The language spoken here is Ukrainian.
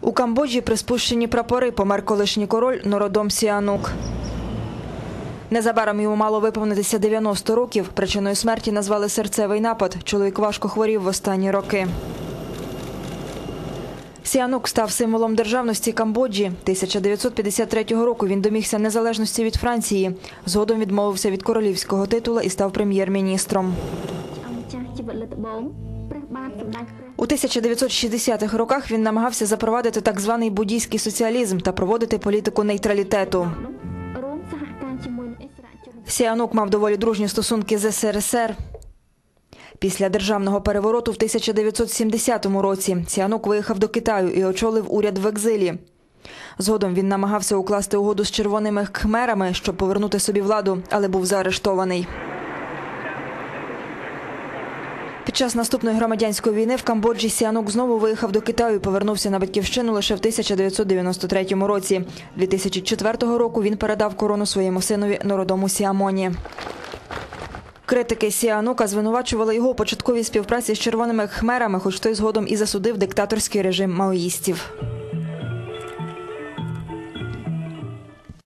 У Камбоджі при спущенні прапори помер колишній король Нородом Сіанук. Незабаром йому мало виповнитися 90 років. Причиною смерті назвали серцевий напад. Чоловік важко хворів в останні роки. Сіанук став символом державності Камбоджі. 1953 року він домігся незалежності від Франції. Згодом відмовився від королівського титула і став прем'єр-міністром. У 1960-х роках він намагався запровадити так званий буддійський соціалізм та проводити політику нейтралітету. Сіанук мав доволі дружні стосунки з СРСР. Після державного перевороту в 1970 році Сіанук виїхав до Китаю і очолив уряд в екзилі. Згодом він намагався укласти угоду з червоними кхмерами, щоб повернути собі владу, але був заарештований. Під час наступної громадянської війни в Камбоджі Сіанук знову виїхав до Китаю і повернувся на батьківщину лише в 1993 році. 2004 року він передав корону своєму синові Нородому Сіамоні. Критики Сіанука звинувачували його у початковій співпраці з червоними хмерами, хоч той згодом і засудив диктаторський режим маоїстів.